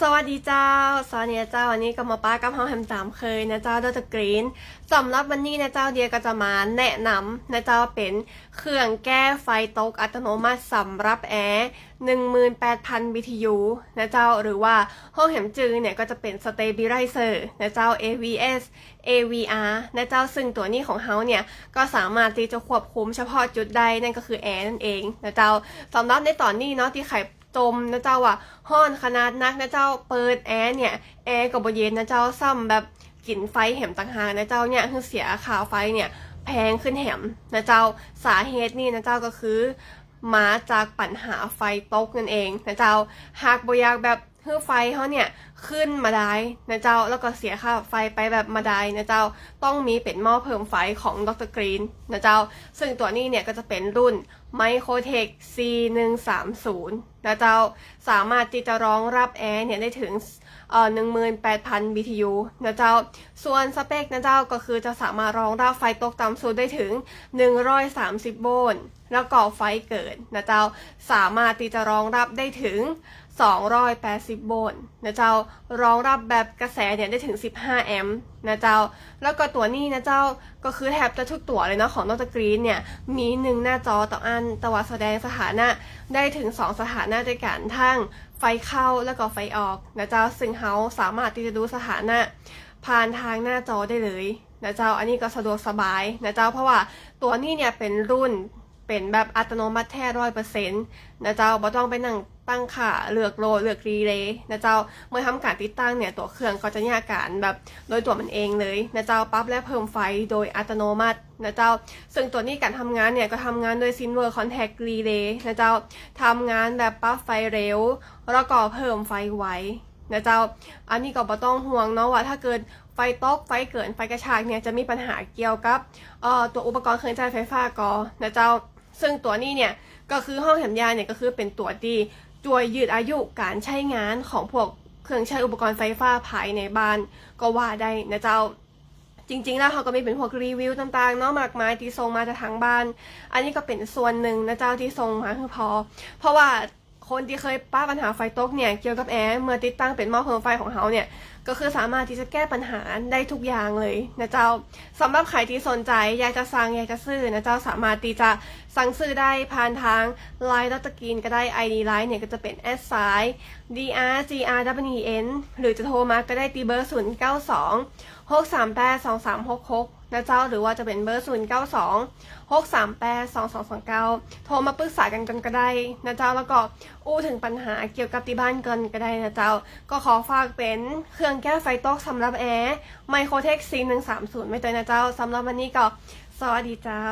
สวัสดีเจ้า สวัสดีเจ้า วันนี้ก็มาป้ากับเฮาแฮมตามเคยนะเจ้าดรกรีนสำหรับวันนี้นะเจ้าเดียก็จะมาแนะนำนะเจ้าเป็นเครื่องแก้ไฟตกอัตโนมัติสำหรับแอร์18,000 BTU นะเจ้าหรือว่าห้องแหมจือเนี่ยก็จะเป็น Stabilizer นะเจ้า AVS AVR นะเจ้าซึ่งตัวนี้ของเฮาเนี่ยก็สามารถที่จะควบคุมเฉพาะจุดใดนั่นก็คือแอร์นั่นเองนะเจ้าสำหรับในตอนนี้เนาะที่ไข่ จมนะเจ้าอะห้อนขนาดนักนะเจ้าเปิดแอร์เนี่ยแอร์กับบเย็นนะเจ้าซ้ำแบบกลิ่นไฟแหมต่างหากนะเจ้าเนี่ยคือเสียค่าไฟเนี่ยแพงขึ้นแหมนะเจ้าสาเหตุนี่นะเจ้าก็คือมาจากปัญหาไฟตกนั่นเองนะเจ้าหากบอยากแบบ เพื่อไฟเขาเนี่ยขึ้นมาได้นะเจ้าแล้วก็เสียค่าไฟไปแบบมาได้นะเจ้าต้องมีเป็นหม้อเพิ่มไฟของดรกรีนนะเจ้า ซึ่งตัวนี้เนี่ยก็จะเป็นรุ่น Microtech C130 นะเจ้าสามารถที่จะรองรับแอร์เนี่ยได้ถึงเอ่อ18,000 BTU นะเจ้า ส่วนสเปคนะเจ้าก็คือจะสามารถรองรับไฟตกต่ำสุดได้ถึง 130 โวลต์แล้วก็ไฟเกิดนะเจ้าสามารถที่จะรองรับได้ถึง 280 โวลต์นะเจ้ารองรับแบบกระแสเนี่ยได้ถึง 15 แอมป์นะเจ้า แล้วก็ตัวนี้นะเจ้าก็คือแทบจะทุกตัวเลยเนาะของดรกรีนเนี่ย มีหนึ่งหน้าจอต่ออันตว่าแสดงสถานะได้ถึง 2 สถานะด้วยกันทั้งไฟเข้าแล้วก็ไฟออกนะเจ้าซึ่งเฮาสามารถที่จะดูสถานะ ผ่านทางหน้าจอได้เลยนะเจ้าอันนี้ก็สะดวกสบายนะเจ้าเพราะว่าตัวนี้เนี่ยเป็นรุ่นเป็นแบบอัตโนมัติแท้ร้อยเปอร์เซ็นต์นะเจ้าบ่ต้องไปนั่ง ตั้งค่าเลือกโหลดเลือกรีเลย์นะเจ้าเมื่อทำการติดตั้งเนี่ยตัวเครื่องก็จะแยกการแบบโดยตัวมันเองเลยนะเจ้าปั๊บและเพิ่มไฟโดยอัตโนมัตินะเจ้า ซึ่งตัวนี้การทำงานเนี่ยก็ทำงานโดย Silver Contact Relay นะเจ้าทำงานแบบปั๊บไฟเร็ว แล้วก็เพิ่มไฟไวนะเจ้า อันนี้ก็บ่ต้องห่วงเนาะว่าถ้าเกิดไฟตกไฟเกินไฟกระชากเนี่ยจะมีปัญหาเกี่ยวกับอ่อตัวอุปกรณ์เครื่องใช้ไฟฟ้าก็นะเจ้า ซึ่งตัวนี้เนี่ยก็คือห้องแถมยาเนี่ยก็คือเป็นตัวที่ ช่วยยืดอายุการใช้งานของพวกเครื่องใช้อุปกรณ์ไฟฟ้าภายในบ้านก็ว่าได้นะเจ้าจริงๆ แล้วเขาก็มีเป็นพวกรีวิวต่างๆ เนาะมากมายที่ส่งมาจากทางบ้าน อันนี้ก็เป็นส่วนหนึ่งนะเจ้าที่ส่งมาคือพอ เพราะว่า คนที่เคยป้าปัญหาไฟตกเนี่ยเกี่ยวกับแอร์เมื่อติดตั้งเป็นหม้อเพิ่มไฟของเขาเนี่ยก็คือสามารถที่จะแก้ปัญหาได้ทุกอย่างเลยนะเจ้าสำหรับใครที่สนใจอยากจะสั่งอยากจะซื้อนะเจ้าสามารถที่จะสั่งซื้อได้ผ่านทาง Line ดอตกินก็ได้ ID Line เนี่ยก็จะเป็น S สาย D R G R W N หรือจะโทรมาก็ได้ตีเบอร์ 0 9 2 6 3 8 2 3 6 6นะเจ้าหรือว่าจะเป็นเบอร์0 9 2 6 3 8 2 2 2 9โทรมาปรึกษากันกันก็ได้นะเจ้าแล้วก็อู้ถึงปัญหาเกี่ยวกับที่บ้านกันก็ได้นะเจ้า ก็ขอฝากเป็นเครื่องแก้ไฟตกสำหรับแอร์ไมโครเทคซีหนึ่งสามศูนย์ไม่ตัวนะเจ้าสำหรับวันนี้ก็สวัสดีเจ้า